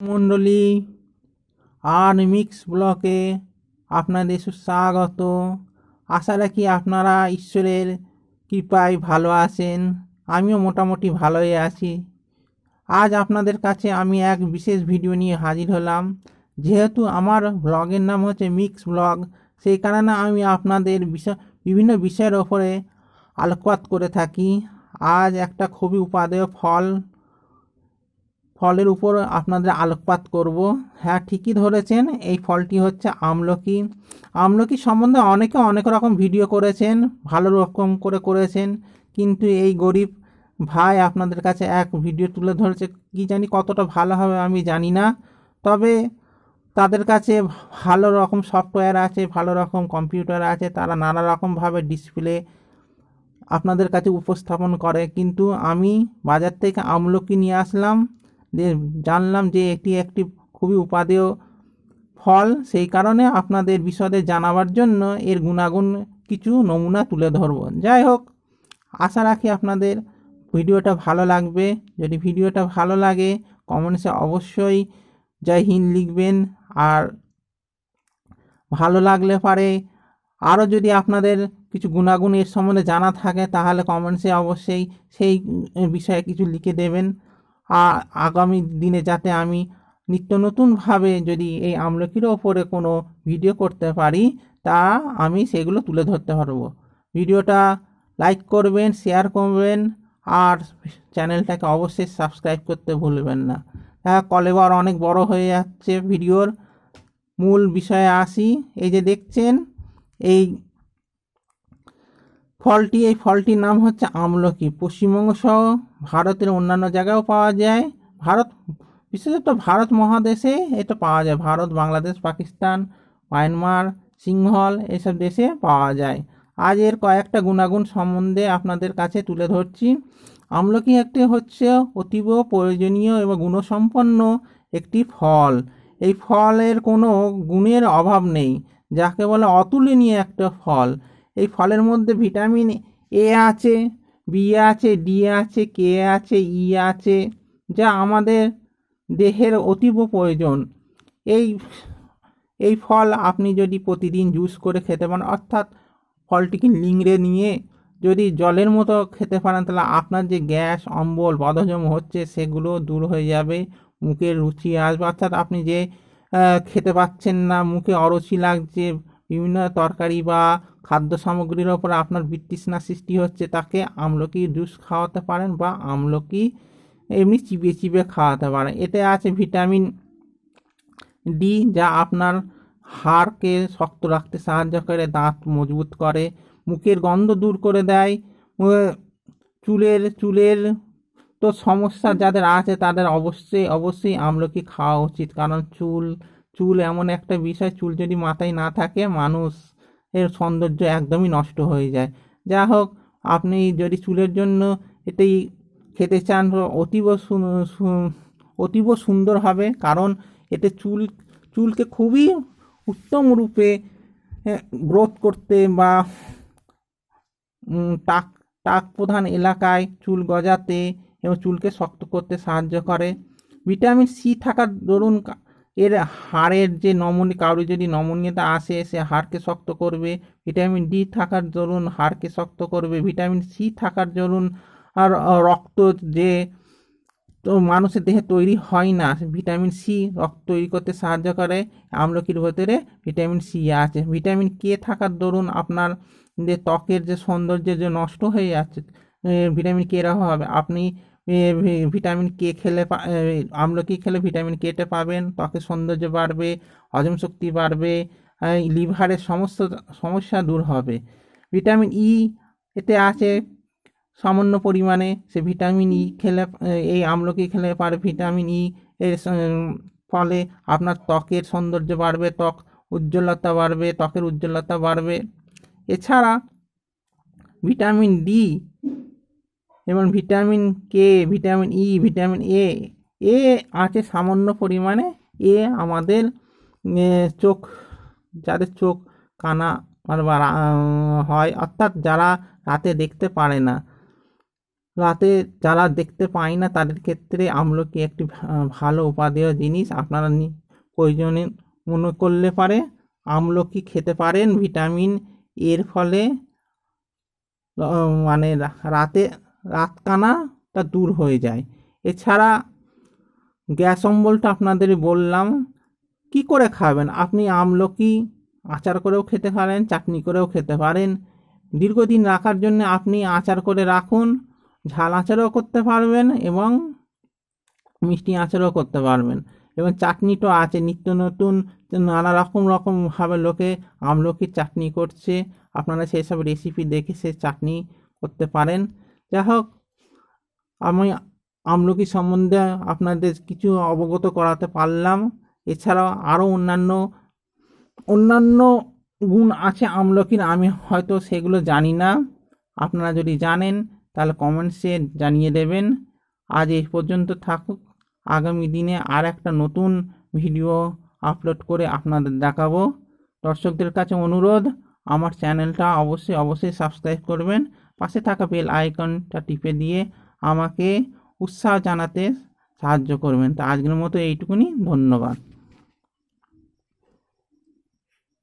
মণ্ডলী আর মিক্স ব্লকে আপনাদের সুস্বাগত। আশা রাখি আপনারা ঈশ্বরের কৃপায় ভালো আছেন, আমিও মোটামুটি ভালোই আছি। আজ আপনাদের কাছে আমি এক বিশেষ ভিডিও নিয়ে হাজির হলাম। যেহেতু আমার ব্লগের নাম হচ্ছে মিক্স ব্লগ, সেই কারণে আমি আপনাদের বিষয়, বিভিন্ন বিষয়ের ওপরে আলোকপাত করে থাকি। আজ একটা খুবই উপাদেয় ফল ফলের উপর আপনাদের আলোকপাত করব। হ্যাঁ ঠিকই ধরেছেন, এই ফলটি হচ্ছে আমলকি। আমলকি সম্বন্ধে অনেকে অনেক রকম ভিডিও করেছেন, ভালো রকম করে করেছেন, কিন্তু এই গরিব ভাই আপনাদের কাছে এক ভিডিও তুলে ধরেছে, কি জানি কতটা ভালো হবে আমি জানি না। তবে তাদের কাছে ভালো রকম সফটওয়্যার আছে, ভালো রকম কম্পিউটার আছে, তারা নানা রকমভাবে ডিসপ্লে আপনাদের কাছে উপস্থাপন করে। কিন্তু আমি বাজার থেকে আমলকি নিয়ে আসলাম জানলাম যে এটি একটি খুবই উপাদেয় ফল, সেই কারণে আপনাদের বিশদে জানাবার জন্য এর গুণাগুণ কিছু নমুনা তুলে ধরব। যাই হোক, আশা রাখি আপনাদের ভিডিওটা ভালো লাগবে। যদি ভিডিওটা ভালো লাগে, কমেন্টসে অবশ্যই জয় হিন্দ লিখবেন। আর ভালো লাগলে পারে আরও যদি আপনাদের কিছু গুণাগুণ এর সম্বন্ধে জানা থাকে, তাহলে কমেন্টসে অবশ্যই সেই বিষয়ে কিছু লিখে দেবেন। আগামী দিনে যাতে আমি নিত্য নতুনভাবে যদি এই আমলকির ওপরে কোনো ভিডিও করতে পারি, তা আমি সেগুলো তুলে ধরতে পারব। ভিডিওটা লাইক করবেন, শেয়ার করবেন, আর চ্যানেলটাকে অবশ্যই সাবস্ক্রাইব করতে ভুলবেন না। হ্যাঁ কলেবার অনেক বড় হয়ে যাচ্ছে ভিডিওর মূল বিষয়ে আসি। এই যে দেখছেন, এই ফলটি, এই ফলটির নাম হচ্ছে আমলকি। পশ্চিমবঙ্গ সহ ভারতের অন্যান্য জায়গায়ও পাওয়া যায়। ভারত, বিশেষত ভারত মহাদেশে এটা পাওয়া যায়। ভারত, বাংলাদেশ, পাকিস্তান, মায়ানমার, সিংহল এসব দেশে পাওয়া যায়। আজ এর কয়েকটা গুণাগুণ সম্বন্ধে আপনাদের কাছে তুলে ধরছি। আমলকি একটি হচ্ছে অতীব প্রয়োজনীয় এবং গুণসম্পন্ন একটি ফল। এই ফলের কোনো গুণের অভাব নেই, যাকে বলে অতুলনীয় একটা ফল। এই ফলের মধ্যে ভিটামিন এ আছে বি আছে ডি আছে কে আছে ই আছে, যা আমাদের দেহের অতীব প্রয়োজন। এই এই ফল আপনি যদি প্রতিদিন জুস করে খেতে পারেন, অর্থাৎ ফলটিকে লিংড়ে নিয়ে যদি জলের মতো খেতে পারেন, তাহলে আপনার যে গ্যাস, অম্বল বদহজম হচ্ছে, সেগুলো দূর হয়ে যাবে, মুখের রুচি আসবে। অর্থাৎ আপনি যে খেতে পাচ্ছেন না, মুখে অরুচি লাগছে বিভিন্ন তরকারি বা খাদ্য সামগ্রীর ওপর আপনার বিতৃষ্ণা সৃষ্টি হচ্ছে, তাকে আমলকি জুস খাওয়াতে পারেন বা আমলকি এমনি চিবিয়ে চিবিয়ে খাওয়াতে পারেন। এতে আছে ভিটামিন ডি, যা আপনার হাড়কে শক্ত রাখতে সাহায্য করে, দাঁত মজবুত করে, মুখের গন্ধ দূর করে দেয় চুলের চুলের তো সমস্যা যাদের আছে তাদের অবশ্যই অবশ্যই আমলকি খাওয়া উচিত। কারণ চুল চুল এমন একটা বিষয়, চুল যদি মাথায় না থাকে মানুষ এর সৌন্দর্য একদমই নষ্ট হয়ে যায়। যা হোক আপনি যদি চুলের জন্য এটাই খেতে চান, অতীব অতীব সুন্দর হবে, কারণ এতে চুল, চুলকে খুবই উত্তম রূপে গ্রোথ করতে বা টাক টাক প্রধান এলাকায় চুল গজাতে এবং চুলকে শক্ত করতে সাহায্য করে। ভিটামিন সি থাকার দরুন এর হাড়ের যে নমনী কারও যদি নমনীয়তা আসে, সে হাড়কে শক্ত করবে। ভিটামিন ডি থাকার দরুন হাড়কে শক্ত করবে। ভিটামিন সি থাকার দরুন আর রক্ত যে, তো মানুষের দেহে তৈরি হয় না, ভিটামিন সি রক্ত তৈরি করতে সাহায্য করে। আমলকির ভেতরে? ভিটামিন সি আছে। ভিটামিন কে থাকার দরুন আপনার যে ত্বকের যে সৌন্দর্য যে নষ্ট হয়ে যাচ্ছে ভিটামিন কে রাখা হবে? আপনি ভিটামিন কে খেলে আমলকি খেলে ভিটামিন কেটে পাবেন। ত্বকের সৌন্দর্য বাড়বে, হজম শক্তি বাড়বে লিভারের সমস্ত, সমস্যা দূর হবে। ভিটামিন ই এতে আছে সামান্য পরিমাণে, সে ভিটামিন ই খেলে এই আমলকি খেলে পারে ভিটামিন ই এর ফলে আপনার ত্বকের সৌন্দর্য বাড়বে, ত্বক উজ্জ্বলতা বাড়বে, ত্বকের উজ্জ্বলতা বাড়বে। এছাড়া ভিটামিন ডি যেমন vitamin K vitamin E vitamin A A আছে সামান্য পরিমাণে। এ আমাদের চোখ, যাদের চোখ, কানা হয়, অর্থাৎ যারা রাতে দেখতে পারে না। রাতে যারা দেখতে পায় না, তাদের ক্ষেত্রে আমলকি একটি ভালো উপাদেয় জিনিস। আপনারা প্রয়োজনে মনে করলে পারে, আমলকি খেতে পারেন। ভিটামিন এর ফলে মানে রাতে রাতকানাটা দূর হয়ে যায়। এছাড়া গ্যাস অম্বলটা আপনাদের বললাম, কি করে খাবেন? আপনি আমলকি আচার করেও খেতে পারেন, চাটনি করেও খেতে পারেন। দীর্ঘদিন রাখার জন্য আপনি আচার করে রাখুন, ঝাল আচারও করতে পারবেন এবং মিষ্টি আচারও করতে পারবেন। এবং চাটনি তো আছে, নিত্য নতুন নানা রকম রকমভাবে লোকে আমলকির চাটনি করছে। আপনারা সেই সব রেসিপি দেখে সে চাটনি করতে পারেন। যাই হোক আমি আমলকি সম্বন্ধে আপনাদের কিছু অবগত করাতে পারলাম। এছাড়াও আরও অন্যান্য অন্যান্য গুণ আছে আমলকির, আমি হয়তো সেগুলো জানি না। আপনারা যদি জানেন, তাহলে কমেন্টসে জানিয়ে দেবেন। আজ এই পর্যন্ত থাকুক। আগামী দিনে আর একটা নতুন ভিডিও আপলোড করে আপনাদের দেখাবো। দর্শকদের কাছে অনুরোধ, আমার চ্যানেলটা অবশ্যই অবশ্যই সাবস্ক্রাইব করবেন। পাশে থাকা বেল আইকনটা টিপে দিয়ে আমাকে উৎসাহ জানাতে সাহায্য করবেন। তো আজকের মতো এইটুকুনি। ধন্যবাদ।